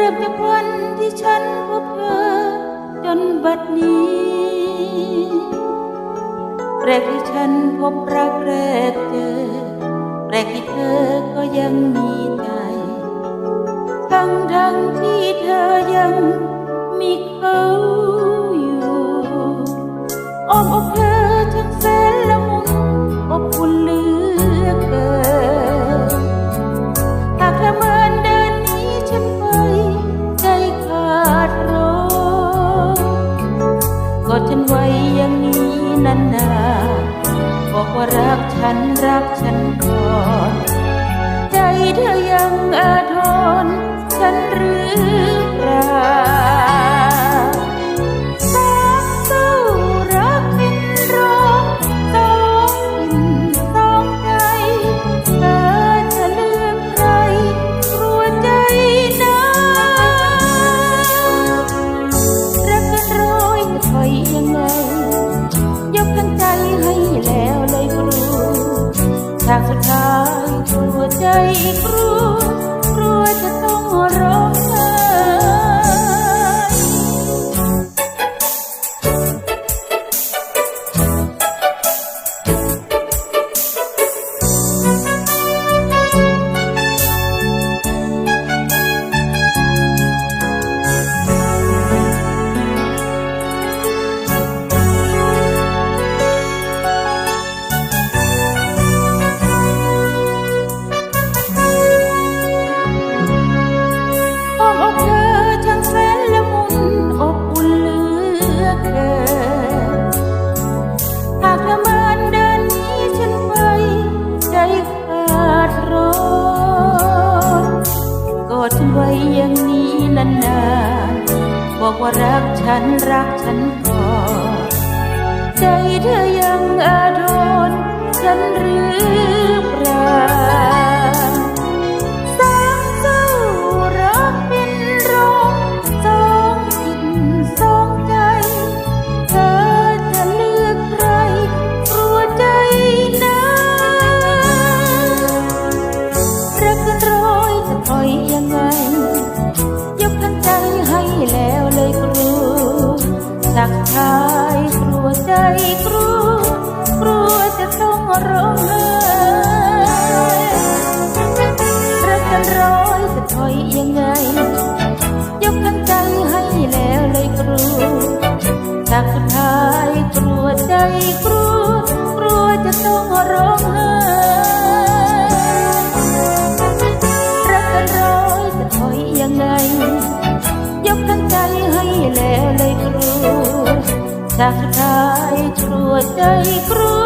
เริ่มจากวันที่ฉันพบเธอ จนบัดนี้แรกที่ฉันพบรักแรกเจอแรกที่เธอก็ยังมีใจทั้งทั้งที่เธอยังมีเขาอยู่อ้อมอกเธอทั้งแส ดฉันไว้อย่างนี้นานๆบอกว่ารักฉันรักฉันก่อน ใจเธอยังอาทรฉันหรือเปล่า ฉากสุดท้ายกลัวใจกลัว บอกว่ารักฉันรักฉันก่อนใจเธอยังอาทร กลัวกลัวจะต้องร้องไห้รักกันร้อยจะถอยยังไง ยกทั้งใจให้แล้วเลยกลัวจากสุดท้ายกลัวใจกลัวกลัวจะต้องร้องไห้รักกันร้อยจะถอยยังไง សាស្ត្រហើយជួយใจគ្រួ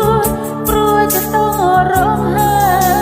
ព្រួយទៅរងហើយ